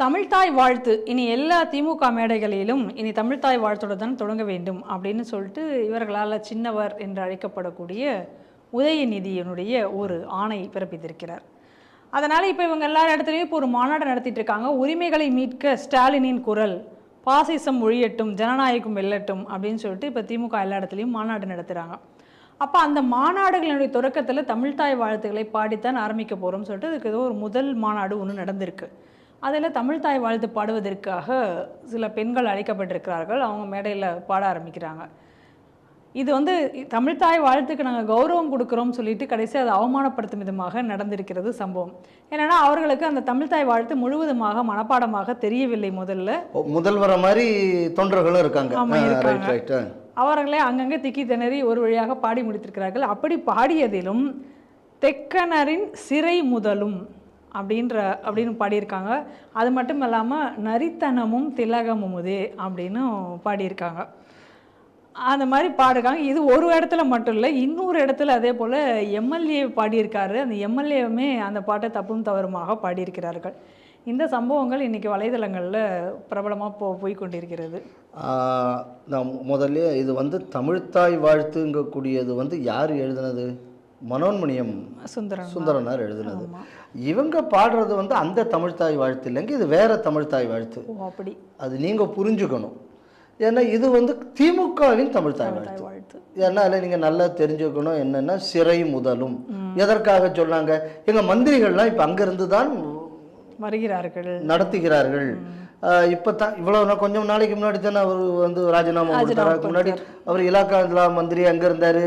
தமிழ்தாய் வாழ்த்து. இனி எல்லா திமுக மேடைகளிலும் இனி தமிழ்தாய் வாழ்த்துடன் தான் தொடங்க வேண்டும் அப்படின்னு சொல்லிட்டு இவர்களால் சின்னவர் என்று அழைக்கப்படக்கூடிய உதயநிதியினுடைய ஒரு ஆணை பிறப்பித்திருக்கிறார். அதனால் இப்போ இவங்க எல்லா இடத்துலையும் இப்போ ஒரு மாநாடு நடத்திட்டு இருக்காங்க. உரிமைகளை மீட்க ஸ்டாலினின் குரல் பாசிசம் ஒழியட்டும் ஜனநாயகம் வெல்லட்டும் அப்படின்னு சொல்லிட்டு இப்போ திமுக எல்லா இடத்துலையும் மாநாடு நடத்துகிறாங்க அப்போ அந்த மாநாடுகளினுடைய தொடக்கத்தில் தமிழ்தாய் வாழ்த்துக்களை பாடித்தான் ஆரம்பிக்க போகிறோம்னு சொல்லிட்டு இதுக்கு ஏதோ ஒரு முதல் மாநாடு ஒன்று நடந்திருக்கு. அதில் தமிழ்தாய் வாழ்த்து பாடுவதற்காக சில பெண்கள் அழைக்கப்பட்டிருக்கிறார்கள். அவங்க மேடையில் பாட ஆரம்பிக்கிறாங்க. இது வந்து தமிழ்தாய் வாழ்த்துக்கு நாங்கள் கௌரவம் கொடுக்குறோம் சொல்லிட்டு கடைசி அதை அவமானப்படுத்தும் விதமாக நடந்திருக்கிறது சம்பவம். என்னன்னா அவர்களுக்கு அந்த தமிழ்தாய் வாழ்த்து முழுவதுமாக மனப்பாடமாக தெரியவில்லை முதல்ல. முதல்வர மாதிரி தொண்டர்களும் இருக்காங்க. அவர்களே அங்கங்கே திக்கி திணறி ஒரு வழியாக பாடி முடித்திருக்கிறார்கள். அப்படி பாடியதிலும் தெக்கனரின் சிறை முதலும் அப்படின்ற அப்படின்னு பாடியிருக்காங்க. அது மட்டும் இல்லாமல் நரித்தனமும் திலகமுமுதே அப்படின்னு பாடியிருக்காங்க. அந்த மாதிரி பாடுறாங்க இது ஒரு இடத்துல மட்டும் இல்லை இன்னொரு இடத்துல அதே போல் எம்எல்ஏ பாடியிருக்காரு. அந்த எம்எல்ஏவுமே அந்த பாட்டை தப்பும் தவறுமாக பாடியிருக்கிறார்கள். இந்த சம்பவங்கள் இன்றைக்கி வலைதளங்களில் பிரபலமாக போ போய் கொண்டிருக்கிறது நான் முதல்ல இது வந்து தமிழ்த்தாய் வாழ்த்துங்கக்கூடியது வந்து யார் எழுதுனது? மனோன்மணியம் சுந்தரன் சுந்தரனார் எழுதுனது. இவங்க பாடுறது வந்து அந்த தமிழ்த்தாய் வாழ்த்து இல்லைங்க இது வேற தமிழ்த்தாய் வாழ்த்து. அப்படி. அது நீங்கள் புரிஞ்சுக்கணும். ஏன்னா இது வந்து திமுகவின் தமிழ்த்தாய் வாழ்த்து. ஏன்னா அதில் நீங்கள் நல்லா தெரிஞ்சுக்கணும் என்னென்னா சிறை முதலும். எதற்காக சொன்னாங்க? எங்கள் மந்திரிகள்லாம் இப்போ அங்கேருந்து தான் வருகிறார்கள். நடத்துகிறார்கள். இப்போ தான் இவ்வளோ நான் கொஞ்சம் நாளைக்கு முன்னாடி தானே அவர் வந்து ராஜினாமா முன்னாடி அவர் இலாக்கா மந்திரி அங்கே இருந்தார்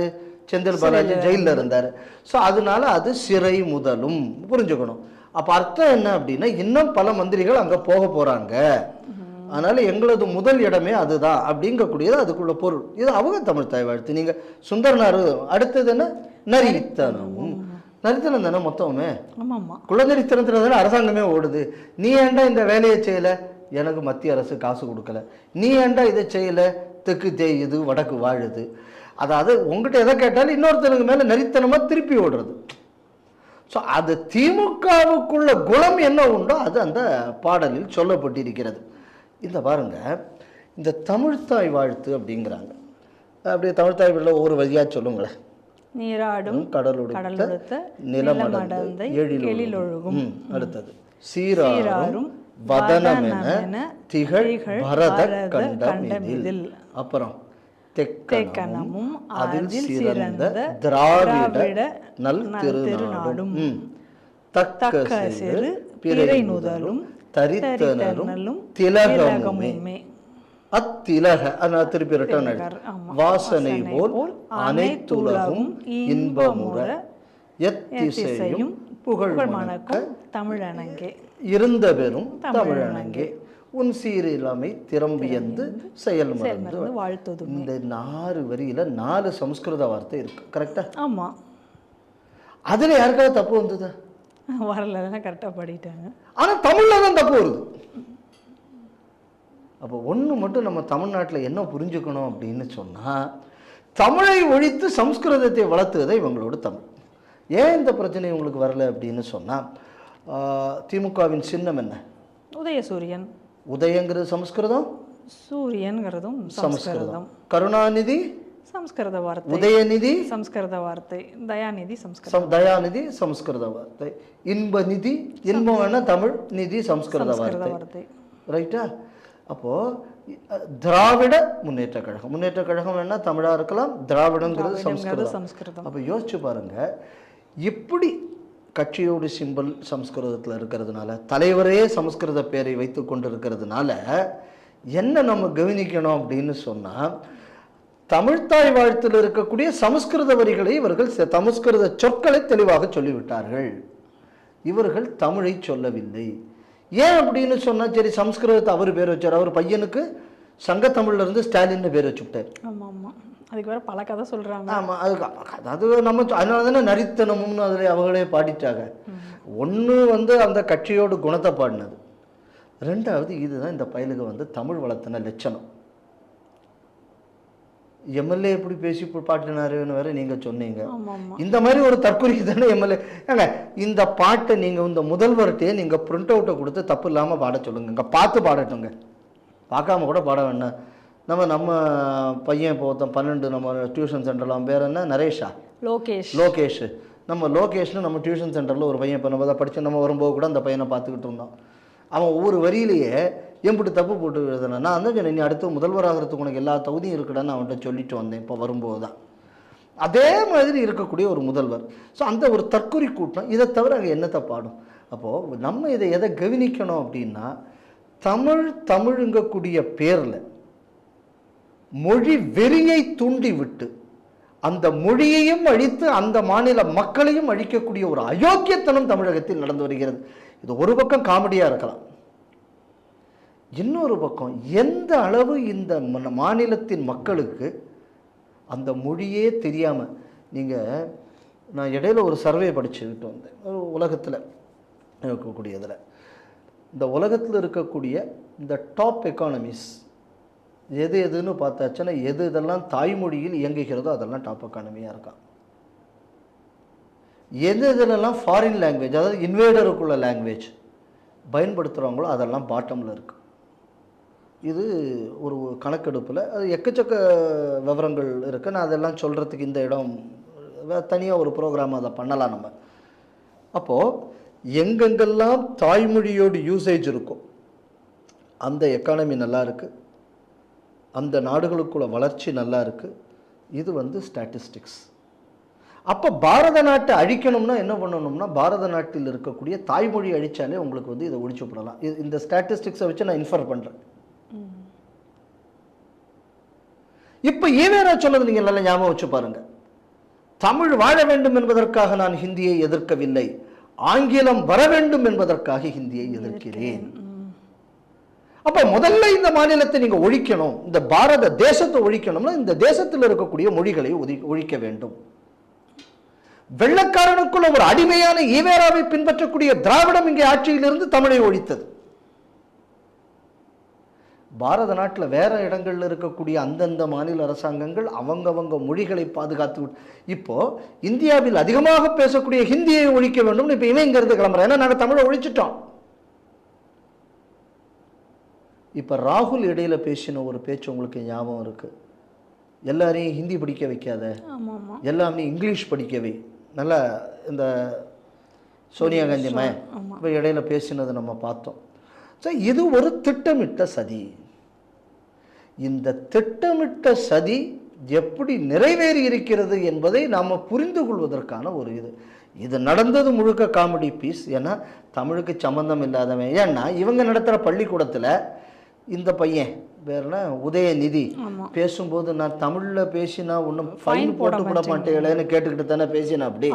செந்தில் பாலாஜி ஜெயிலில் இருந்தார். ஸோ அதனால அது சிறை முதலும் புரிஞ்சுக்கணும். அப்போ அர்த்தம் என்ன அப்படின்னா இன்னும் பல மந்திரிகள் அங்கே போக போகிறாங்க அதனால எங்களது முதல் இடமே அதுதான் அப்படிங்கக்கூடியது அதுக்குள்ள பொருள். இது அவங்க தமிழ் தாய் வாழ்த்து நீங்கள் சுந்தரனார் அடுத்தது என்ன? நரித்தனமும் நரித்தனம். தானே மொத்தமே? குழந்தைத்தனத்தில் தானே அரசாங்கமே ஓடுது. நீ ஏன்டா இந்த வேலையை செய்யலை? எனக்கு மத்திய அரசு காசு கொடுக்கல. நீ ஏன்டா இதை செய்யலை? தெற்கு தேயுது வடக்கு வாழுது. அதாவது உங்ககிட்ட எதை கேட்டாலும் இன்னொருத்தனுக்கு மேலே நரித்தனமாக திருப்பி ஓடுறது. ஸோ அது திமுகவுக்குள்ள குணம் என்ன உண்டோ அது அந்த பாடலில் சொல்லப்பட்டிருக்கிறது. இந்த பாருங்க இந்த தமிழ்த்தாய் வாழ்த்து அப்படிங்கிறாங்க. அப்படியே தமிழ்த்தாய் வாழ்ல ஒவ்வொரு வழியாக சொல்லுங்களேன். நீராடும் கடலுடுத்த நிலமடந்தை எழிலொழுகும் அடுத்தது. சீராரும் வதனமென வதனமென திகழ் பரத கண்டமிதில் கண்டமிதில். அப்புறம் தெக்கனமும் தெக்கனமும் அதில் சிறந்த திராவிட நல் திருநாடும். தக்க சிறு பிறை நுதலும் தரித்தனரும் திலகமுமே. அத்திலக நான் திருப்பி ரிட்டர்ன். வாசனை போல் அனைத்துலகும் இன்பமுற எத்திசையும் புகழ் மணக்க தமிழனங்கே இருந்த பெரும் தமிழனங்கே. உன் சீரில்லாமை திறம்பியந்து செயல் மறந்து சேர்ந்து வாழ்த்துதும் இந்த நாலு வரியில நாலு சமஸ்கிருத வார்த்தை இருக்கு கரெக்டா ஆமா. அதுல யாருக்காவது தப்பு வந்தது? வரல கரெக்டாக பாடிட்டாங்க. ஆனா தமிழ்ல தான் தப்பு வருது. அப்போ ஒண்ணு மட்டும் நம்ம தமிழ்நாட்டுல என்ன புரிஞ்சுக்கணும் அப்படின்னு சொன்னா தமிழை ஒழித்து சம்ஸ்கிருதத்தை வளர்த்துவதே இவங்களோட தமிழ். ஏன் இந்த பிரச்சனை இவங்களுக்கு வரல அப்படின்னு சொன்னா திமுகவின் சின்னம் என்ன? உதயசூரியன். உதயங்கிறது சமஸ்கிருதம் சூரியன்கிறதும் சமஸ்கிருதம். கருணாநிதி சம்ஸ்கிருத வார்த்தை. உதயநிதி சம்ஸ்கிருத வார்த்தை. தயாநிதி சம் தயாநிதி சமஸ்கிருத வார்த்தை. இன்ப நிதி இன்பம் வேணா தமிழ் நிதி சமஸ்கிருத வார்த்தை. ரைட்டா அப்போ திராவிட முன்னேற்ற கழகம். முன்னேற்ற கழகம் வேணா தமிழா இருக்கலாம் திராவிடங்கிறது சமஸ்கிருதம். அப்போ யோசிச்சு பாருங்க இப்படி கட்சியோடு சிம்பல் சமஸ்கிருதத்தில் இருக்கிறதுனால தலைவரே சமஸ்கிருத பேரை வைத்து கொண்டு இருக்கிறதுனால என்ன நம்ம கவனிக்கணும் அப்படின்னு சொன்னால் தமிழ்த்தாய் வாழ்த்தில் இருக்கக்கூடிய சமஸ்கிருத வரிகளை இவர்கள் ச- சமஸ்கிருத சொற்களை தெளிவாக சொல்லிவிட்டார்கள். இவர்கள் தமிழை சொல்லவில்லை. ஏன் அப்படின்னு சொன்னால் சரி சமஸ்கிருதத்தை அவர் பேர் வச்சார். அவர் பையனுக்கு சங்கத்தமிழ்ல இருந்து ஸ்டாலின்னு பேர் வச்சுவிட்டார் ஆமாம் ஆமாம் அதுக்கு வேற பல கதை சொல்றாங்க. ஆமா அதுக்கு அதாவது நம்ம அதனால தானே நரித்தனமும்னு அதில் அவங்களே பாடிட்டாங்க. ஒன்று வந்து அந்த கட்சியோட குணத்தை பாடினது. ரெண்டாவது இதுதான் இந்த பயலுக்கு வந்து தமிழ் வளர்த்தின லட்சணம். எம்எல்ஏ எப்படி பேசி பாட்டினாருன்னு வேற நீங்க சொன்னீங்க. இந்த மாதிரி ஒரு தற்கொலைக்கு தானே எம்எல்ஏ ஏங்க இந்த பாட்டை நீங்க இந்த முதல்வர்கிட்டயே நீங்க பிரிண்ட் அவுட்டை கொடுத்து தப்பு இல்லாம பாட சொல்லுங்க. பார்த்து பாடட்டுங்க. பார்க்காம கூட பாட வேண்டாம். நம்ம நம்ம பையன் இப்போ ஒருத்தன் பன்னெண்டு நம்ம டியூஷன் சென்டர்லாம் பேர் என்ன? நரேஷா? லோகேஷ். லோகேஷ். நம்ம லோகேஷ்னு நம்ம டியூஷன் சென்டரில் ஒரு பையன் இப்போ நம்ம தான் படித்து நம்ம வரும்போது கூட அந்த பையனை பார்த்துக்கிட்டு இருந்தோம். அவன் ஒவ்வொரு வரியிலேயே எம்பிட்டு தப்பு போட்டு எழுதுனேன் நான் வந்து நீ அடுத்து முதல்வராகிறதுக்கு உனக்கு எல்லா தகுதியும் இருக்குடான்னு அவன்கிட்ட சொல்லிட்டு வந்தேன் இப்போ வரும்போது தான் அதே மாதிரி இருக்கக்கூடிய ஒரு முதல்வர். ஸோ அந்த ஒரு தற்கொலை கூட்டம் இதை தவிர அங்கே என்னத்தை பாடும்? அப்போது நம்ம இதை எதை கவனிக்கணும் அப்படின்னா தமிழ் தமிழுங்கக்கூடிய பேரில் மொழி வெறியை தூண்டிவிட்டு அந்த மொழியையும் அழித்து அந்த மாநில மக்களையும் அழிக்கக்கூடிய ஒரு அயோக்கியத்தனம் தமிழகத்தில் நடந்து வருகிறது. இது ஒரு பக்கம் காமெடியாக இருக்கலாம். இன்னொரு பக்கம் எந்த அளவு இந்த ம- மாநிலத்தின் மக்களுக்கு அந்த மொழியே தெரியாமல் நீங்கள் நான் இடையில ஒரு சர்வே படிச்சுக்கிட்டு வந்தேன். ஒரு உலகத்தில் இருக்கக்கூடியதில். இந்த உலகத்தில் இருக்கக்கூடிய இந்த டாப் எக்கானமிஸ் எது எதுன்னு பார்த்தாச்சுன்னா எது இதெல்லாம் தாய்மொழியில் இயங்குகிறதோ அதெல்லாம் டாப் எக்கானமியாக இருக்கான். எது இதிலெல்லாம் ஃபாரின் லாங்குவேஜ் அதாவது இன்வேடருக்குள்ள லாங்குவேஜ் பயன்படுத்துகிறவங்களோ அதெல்லாம் பாட்டமில் இருக்குது இது ஒரு கணக்கெடுப்பில் அது எக்கச்சக்க விவரங்கள் இருக்குது நான் அதெல்லாம் சொல்கிறதுக்கு இந்த இடம் தனியாக ஒரு ப்ரோக்ராம் அதை பண்ணலாம் நம்ம. அப்போது எங்கெங்கெல்லாம் தாய்மொழியோட யூசேஜ் இருக்கும் அந்த எக்கானமி நல்லா இருக்குது அந்த நாடுகளுக்குள்ள வளர்ச்சி நல்லா இருக்குது இது வந்து ஸ்டாட்டிஸ்டிக்ஸ் அப்போ பாரத நாட்டை அழிக்கணும்னா என்ன பண்ணணும்னா பாரத நாட்டில் இருக்கக்கூடிய தாய்மொழி அழிச்சாலே உங்களுக்கு வந்து இதை ஒழிச்சு விடலாம். இது இந்த ஸ்டாட்டிஸ்டிக்ஸை வச்சு நான் இன்ஃபர் பண்ணுறேன் இப்போ ஈவேரா சொன்னது நீங்கள் நல்லா ஞாபகம் வச்சு பாருங்க. தமிழ் வாழ வேண்டும் என்பதற்காக நான் ஹிந்தியை எதிர்க்கவில்லை. ஆங்கிலம் வர வேண்டும் என்பதற்காக ஹிந்தியை எதிர்க்கிறேன். அப்போ முதல்ல இந்த மாநிலத்தை நீங்கள் ஒழிக்கணும் இந்த பாரத தேசத்தை ஒழிக்கணும்னா இந்த தேசத்தில் இருக்கக்கூடிய மொழிகளை ஒதி- ஒழிக்க வேண்டும். வெள்ளக்காரனுக்குள்ள ஒரு அடிமையான ஈவேராவை பின்பற்றக்கூடிய திராவிடம் இங்கே ஆட்சியிலிருந்து தமிழை ஒழித்தது. பாரத நாட்டில் வேற இடங்களில் இருக்கக்கூடிய அந்தந்த மாநில அரசாங்கங்கள் அவங்கவங்க மொழிகளை பாதுகாத்து இப்போ இந்தியாவில் அதிகமாக பேசக்கூடிய ஹிந்தியை ஒழிக்க வேண்டும் இப்போ இவன் இங்கிருந்து கிளம்புறேன். ஏன்னா நாங்கள் தமிழை ஒழிச்சிட்டோம். இப்போ ராகுல் இடையில பேசின ஒரு பேச்சு உங்களுக்கு ஞாபகம் இருக்கு. எல்லாரையும் ஹிந்தி படிக்க வைக்காத. எல்லாமே இங்கிலீஷ் படிக்கவே நல்லா இந்த சோனியா காந்தி ஆமா. இப்போ இடையில பேசினது நம்ம பார்த்தோம். ஸோ இது ஒரு திட்டமிட்ட சதி. இந்த திட்டமிட்ட சதி எப்படி நிறைவேறி இருக்கிறது என்பதை நாம் புரிந்து கொள்வதற்கான ஒரு இது. இது நடந்தது முழுக்க காமெடி பீஸ் ஏன்னா தமிழுக்கு சம்மந்தம் இல்லாதவன். ஏன்னா இவங்க நடத்துகிற பள்ளிக்கூடத்தில் இந்த பையன் என்ன? உதயநிதி. பேசும்போது நான் தமிழில் பேசினா ஒன்றும் ஃபைன் போட போட்டு கூட மாட்டேங்களேன்னு கேட்டுக்கிட்டு தானே பேசினா அப்படி.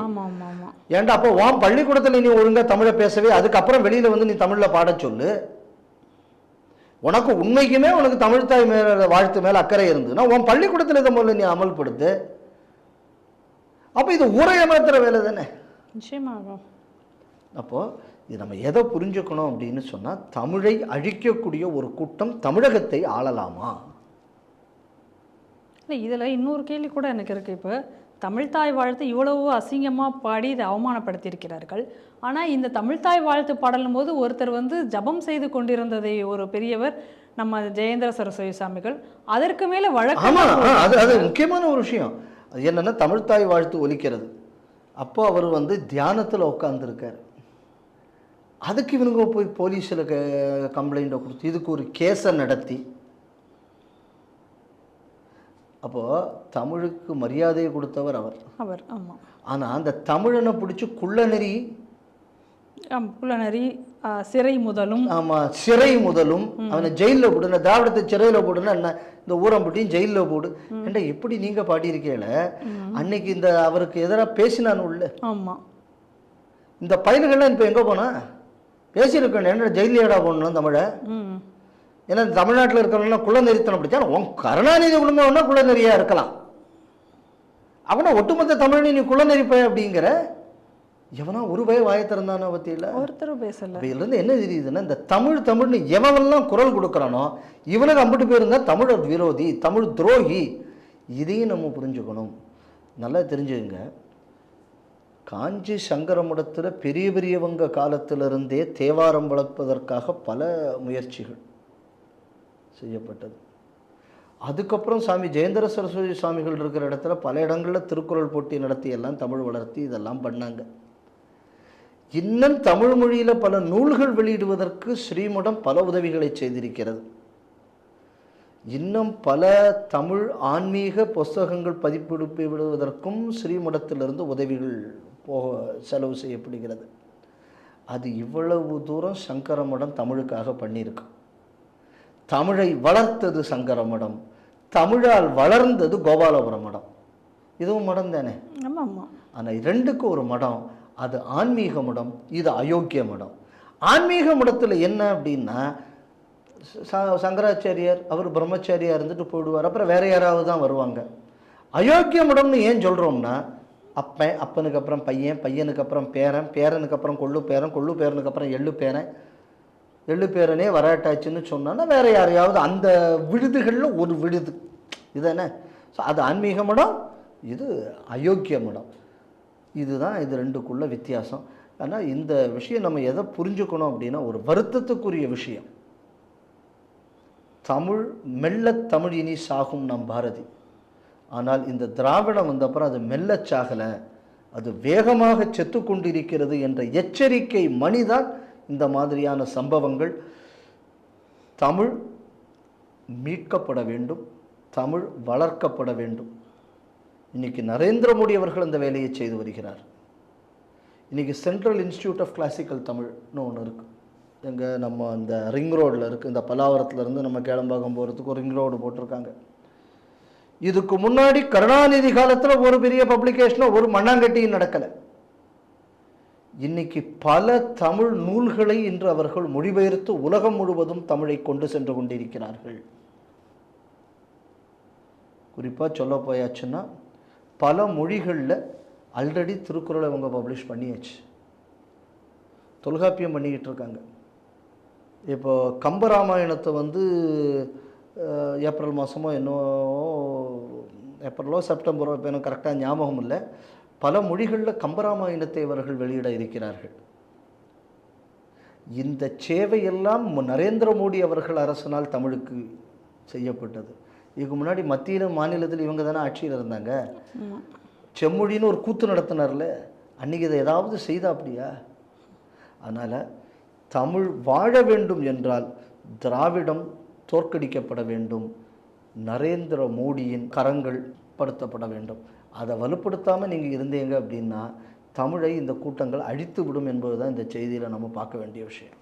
ஏன்டா அப்போ உன் பள்ளிக்கூடத்தில் நீ ஒழுங்கா தமிழை பேசவே அதுக்கப்புறம் வெளியில வந்து நீ தமிழ்ல பாட சொல்லு. உனக்கு உண்மைக்குமே உனக்கு தமிழ் தாய் மேல வாழ்த்து மேல அக்கறை இருந்ததுன்னா உன் பள்ளிக்கூடத்தில் இதை முதல்ல நீ அமல்படுத்து. அப்போ இது ஊரை ஏமாத்துற வேலை தானே. நிச்சயமாக. அப்போ இது நம்ம எதை புரிஞ்சுக்கணும் அப்படின்னு சொன்னா தமிழை அழிக்கக்கூடிய ஒரு கூட்டம் தமிழகத்தை ஆளலாமா? இல்லை இதில் இன்னொரு கேள்வி கூட எனக்கு இருக்குது இப்போ தமிழ்தாய் வாழ்த்து இவ்வளவு அசிங்கமாக பாடி இதை அவமானப்படுத்தியிருக்கிறார்கள். ஆனால் இந்த தமிழ்தாய் வாழ்த்து பாடலும் போது ஒருத்தர் வந்து ஜபம் செய்து கொண்டிருந்ததை ஒரு பெரியவர் நம்ம ஜெயேந்திர சரஸ்வதி சாமிகள் அதற்கு மேலே வழக்கு ஆமா ஆ, அது அது முக்கியமான ஒரு விஷயம். அது என்னன்னா தமிழ்த்தாய் வாழ்த்து ஒலிக்கிறது. அப்போ அவர் வந்து தியானத்தில் உட்காந்துருக்காரு அதுக்கு இவனுங்க போய் போலீஸில் கம்ப்ளைண்ட்டை கொடுத்து இதுக்கு ஒரு கேஸை நடத்தி. அப்போது தமிழுக்கு மரியாதையை கொடுத்தவர் அவர். அவர் ஆமாம் ஆனால் அந்த தமிழனை பிடிச்சி குள்ளநெறி ஆ, சிறை முதலும். ஆமாம் சிறை முதலும். அவனை ஜெயிலில் போடு நான் திராவிடத்தை சிறையில் போடுன்னா என்ன இந்த ஊரம்பட்டியும் ஜெயிலில் போடு. ஏண்டா எப்படி நீங்கள் பாடியிருக்கீங்கள? அன்னைக்கு இந்த அவருக்கு எதிராக பேசினான் உள்ள. ஆமாம் இந்த பயல்கள்லாம் இப்போ எங்கே போனா? பேசியிருக்கேன். என்ன ஜெயிலியடா போடணும் தமிழை? ஏன்னா தமிழ்நாட்டில் இருக்கிறவங்களாம் குள்ளநெறித்தனம் பிடிச்சா உன் கருணாநிதி குடும்பம்னா குள்ளநெறியாக இருக்கலாம். அவனை ஒட்டுமொத்த தமிழனை நீ குள்ளநெறி பய அப்படிங்கிற எவனா ஒரு பய வாயை திறந்தானோ பத்தியில? ஒருத்தரும் பேசலை. இதுல இருந்து என்ன தெரியுதுன்னா இந்த தமிழ் தமிழ்னு எவனெல்லாம் குரல் கொடுக்குறானோ இவனுக்கு அம்பிட்டு பேர் இருந்தால் தமிழர் விரோதி தமிழ் துரோகி. இதையும் நம்ம புரிஞ்சுக்கணும். நல்லா தெரிஞ்சுக்கங்க. காஞ்சி சங்கரமடத்தில் பெரிய பெரியவங்க காலத்திலிருந்தே தேவாரம் வளர்ப்பதற்காக பல முயற்சிகள் செய்யப்பட்டது. அதுக்கப்புறம் சாமி ஜெயந்திர சரஸ்வதி சுவாமிகள் இருக்கிற இடத்துல பல இடங்களில் திருக்குறள் போட்டி நடத்தி எல்லாம் தமிழ் வளர்த்தி இதெல்லாம் பண்ணாங்க. இன்னும் தமிழ் மொழியில் பல நூல்கள் வெளியிடுவதற்கு ஸ்ரீமடம் பல உதவிகளை செய்திருக்கிறது. இன்னும் பல தமிழ் ஆன்மீக புஸ்தகங்கள் பதிப்பிடுப்பி விடுவதற்கும் ஸ்ரீமடத்திலிருந்து உதவிகள் போக செலவு செய்யப்படுகிறது. அது இவ்வளவு தூரம் சங்கர மடம் தமிழுக்காக பண்ணியிருக்கு. தமிழை வளர்த்தது சங்கர மடம் தமிழால் வளர்ந்தது கோபாலபுரம் மடம். இதுவும் மடம் தானே? ஆனால் ரெண்டுக்கும் ஒரு மடம். அது ஆன்மீக மடம் இது அயோக்கிய மடம். ஆன்மீக மடத்தில் என்ன அப்படின்னா சங்கராச்சாரியார் அவர் பிரம்மச்சாரியா இருந்துட்டு போயிடுவார். அப்புறம் வேற யாராவது தான் வருவாங்க. அயோக்கிய மடம்னு ஏன் சொல்கிறோம்னா அப்பன் அப்பனுக்கு அப்புறம் பையன் பையனுக்கு அப்புறம் பேரன் பேரனுக்கு அப்புறம் கொள்ளு பேரன் கொள்ளு பேரனுக்கு அப்புறம் எள்ளு பேரன். எள்ளு பேரனே வராட்டாச்சுன்னு சொன்னோன்னா வேற யாரையாவது அந்த விடுதுகளில் ஒரு விடுது. இதுதானே ஸோ அது ஆன்மீக மடம் இது அயோக்கிய மடம். இதுதான் இது ரெண்டுக்குள்ள வித்தியாசம். ஆனால் இந்த விஷயம் நம்ம எதை புரிஞ்சுக்கணும் அப்படின்னா ஒரு வருத்தத்துக்குரிய விஷயம். தமிழ் மெல்ல தமிழ் இனி சாகும் நம் பாரதி. ஆனால் இந்த திராவிடம் வந்தப்புறம் அது மெல்லச்சாகலை. அது வேகமாக செத்து கொண்டிருக்கிறது என்ற எச்சரிக்கை மணிதான் இந்த மாதிரியான சம்பவங்கள். தமிழ் மீட்கப்பட வேண்டும். தமிழ் வளர்க்கப்பட வேண்டும். இன்னைக்கு நரேந்திர மோடி அவர்கள் அந்த வேலையை செய்து வருகிறார். இன்றைக்கி சென்ட்ரல் இன்ஸ்டியூட் ஆஃப் கிளாசிக்கல் தமிழ்னு ஒன்று இருக்குது எங்கே நம்ம அந்த ரிங் ரோடில் இருக்குது இந்த பலாவரத்துலேருந்து நம்ம கேளம்பாக்கம் போகிறதுக்கு ஒரு ரிங் ரோடு போட்டிருக்காங்க. இதுக்கு முன்னாடி கருணாநிதி காலத்தில் ஒரு பெரிய பப்ளிகேஷனும் ஒரு மண்ணாங்கட்டியும் நடக்கலை. இன்னைக்கு பல தமிழ் நூல்களை இன்று அவர்கள் மொழிபெயர்த்து உலகம் முழுவதும் தமிழை கொண்டு சென்று கொண்டிருக்கிறார்கள். குறிப்பாக சொல்ல போயாச்சுன்னா பல மொழிகளில் ஆல்ரெடி திருக்குறளை அவங்க பப்ளிஷ் பண்ணியாச்சு. தொல்காப்பியம் பண்ணிக்கிட்டு இருக்காங்க. இப்போ கம்பராமாயணத்தை வந்து ஏப்ரல் மாதமோ என்னோ ஏப்ரலோ செப்டம்பரோ இப்போ எனக்கு கரெக்டாக ஞாபகம் இல்லை. பல மொழிகளில் கம்பராமாயணத்தை அவர்கள் வெளியிட இருக்கிறார்கள். இந்த சேவையெல்லாம் நரேந்திர மோடி அவர்கள் அரசினால் தமிழுக்கு செய்யப்பட்டது. இதுக்கு முன்னாடி மத்தியில மாநிலத்தில் இவங்க தானே ஆட்சியில் இருந்தாங்க. செம்மொழின்னு ஒரு கூத்து நடத்தினார்ல. அன்னைக்கு இதை ஏதாவது செய்தா அப்படியா? அதனால் தமிழ் வாழ வேண்டும் என்றால் திராவிடம் தோற்கடிக்கப்பட வேண்டும். நரேந்திர மோடியின் கரங்கள் படுத்தப்பட வேண்டும். அதை வலுப்படுத்தாமல் நீங்கள் இருந்தீங்க அப்படின்னா தமிழை இந்த கூட்டங்கள் அழித்து விடும் என்பது தான் இந்த செய்தியில் நம்ம பார்க்க வேண்டிய விஷயம்.